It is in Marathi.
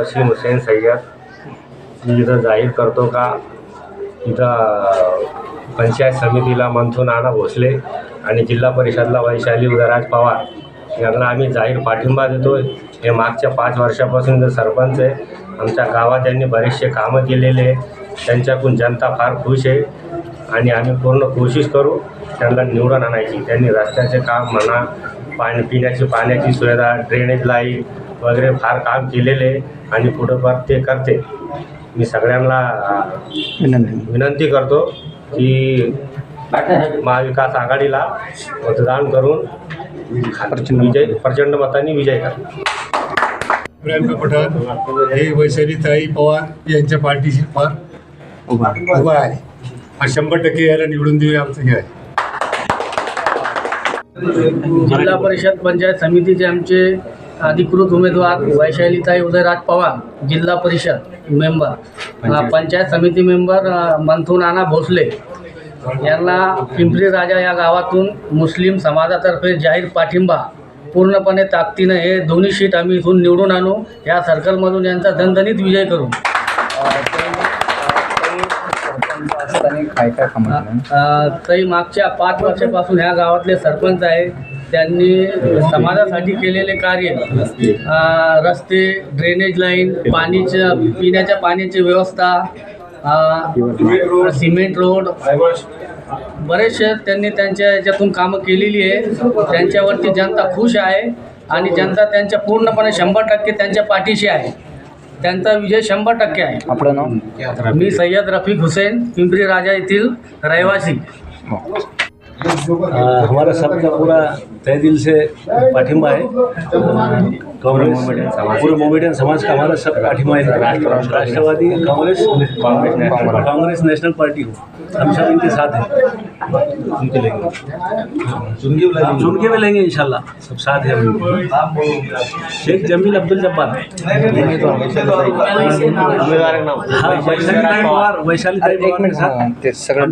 वसीम हुसेन सय्यद मी इथं जाहीर करतो का इथं पंचायत समितीला मंथून नाना भोसले आणि जिल्हा परिषदला वैशाली उदयराज पवार यांना आम्ही जाहीर पाठिंबा देतो हे मागच्या पाच वर्षापासून जे सरपंच आहे आमच्या गावात त्यांनी बरेचसे कामं केलेले आहे. त्यांच्याकडून जनता फार खुश आहे आणि आम्ही पूर्ण कोशिश करू त्यांना निवडून आणायची. त्यांनी रस्त्याचे काम म्हणा पाणी पिण्याची पाण्याची सुविधा ड्रेनेज लाईन वगैरे फार काम केलेले आहे आणि पुढं पर ते करते. मी सगळ्यांना विनंती. विनंती करतो की महाविकास आघाडीला मतदान करून विजय प्रचंड मतांनी विजय करा. प्रियांका पठाण हे वैशालीताई पवार यांच्या पार्टीशी फार उभा आहे. हा शंभर टक्के याला निवडून देऊ आमचं हे आहे. जिल्हा परिषद पंचायत समितीचे आमचे अधिकृत उमेदवार वैशालीताई उदयराज पवार जिल्हा परिषद मेंबर पंचायत. समिती मेंबर मंथू नाना भोसले. यांना पिंपरी राजा या गावातून मुस्लिम समाजातर्फे जाहीर पाठिंबा पूर्णपणे ताकदीनं हे दोन्ही सीट आम्ही इथून निवडून आणू. या सर्कलमधून यांचा दणदणीत विजय करू. काय काय कामं केलं? अ, मागच्या पाच वर्षापासून ह्या गावातले सरपंच आहे त्यांनी समाजासाठी केलेले कार्य अ, रस्ते ड्रेनेज लाईन पाणीच्या पिण्याच्या पाण्याची व्यवस्था अ, सिमेंट रोड बरेचसे त्यांनी त्यांच्या याच्यातून कामं केलेली आहे. त्यांच्यावरती जनता खुश आहे आणि जनता त्यांच्या पूर्णपणे शंभर टक्के त्यांच्या पाठीशी आहे. त्यांचा विजय शंभर टक्के आहे. आपलं नाव? मी सय्यद रफीक हुसैन पिंपरी राजा येथील रहिवासी. आ, हमारा सबका पूरा तय दिल से पाठिंबा है कांग्रेस पूरे मोमेडियन समाज का हमारा सब पाठिंबा है राष्ट्रवादी कांग्रेस कांग्रेस नेशनल पार्टी हो हम सब इनके साथ हैं उनके लेंगे चुन के भी लेंगे इंशाल्लाह सब साथ हैं हम शेख जमील अब्दुल जब्बार हाँ वैशाली पवार वैशाली पवार के साथ हा, ते सगळं